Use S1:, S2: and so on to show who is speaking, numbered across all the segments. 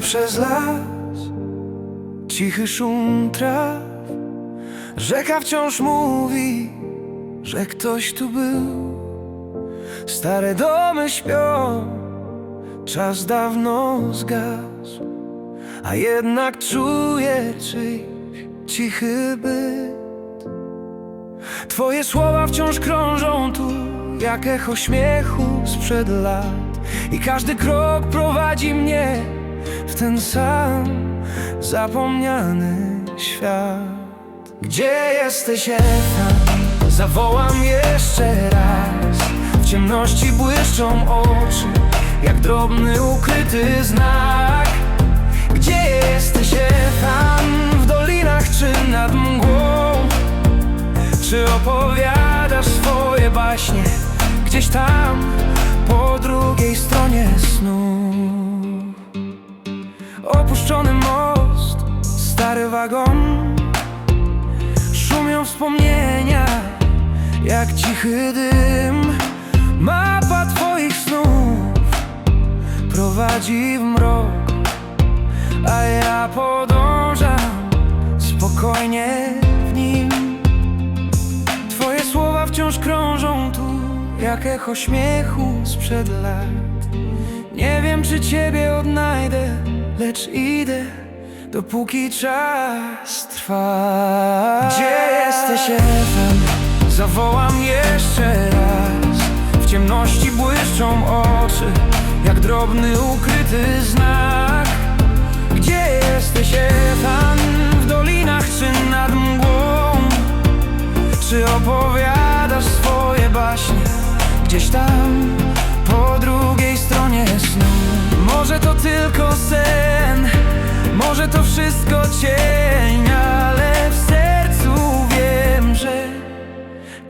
S1: przez las, cichy szum traw. Rzeka wciąż mówi, że ktoś tu był. Stare domy śpią, czas dawno zgasł, a jednak czuję czyjś cichy byt. Twoje słowa wciąż krążą tu, jak echo śmiechu sprzed lat. I każdy krok prowadzi mnie w ten sam zapomniany świat. Gdzie jesteś, Efran? Zawołam jeszcze raz. W ciemności błyszczą oczy, jak drobny ukryty znak. Gdzie jesteś, Efran? W dolinach czy nad mgłą? Czy opowiadasz swoje baśnie gdzieś tam po drugiej stronie snu? Opuszczony most, stary wagon, szumią wspomnienia jak cichy dym. Mapa twoich snów prowadzi w mrok, a ja podążam spokojnie w nim. Twoje słowa wciąż krążą tu, jak echo śmiechu sprzed lat. Nie wiem, czy ciebie odnajdę, lecz idę, dopóki czas trwa. Gdzie jesteś, Efem? Zawołam jeszcze raz. W ciemności błyszczą oczy, jak drobny ukryty znak. Gdzie jesteś, Efan? W dolinach czy nad mgłą? Czy opowiadasz swoje baśnie gdzieś tam to tylko sen, może to wszystko cień, ale w sercu wiem, że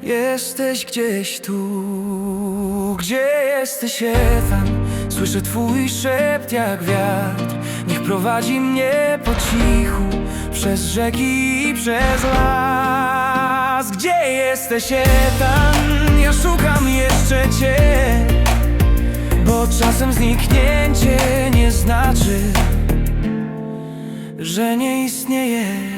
S1: jesteś gdzieś tu. Gdzie jesteś, Efan? Słyszę twój szept jak wiatr. Niech prowadzi mnie po cichu przez rzeki i przez las. Gdzie jesteś, Etan? Ja szukam jeszcze cię, czasem zniknięcie nie znaczy, że nie istniejesz.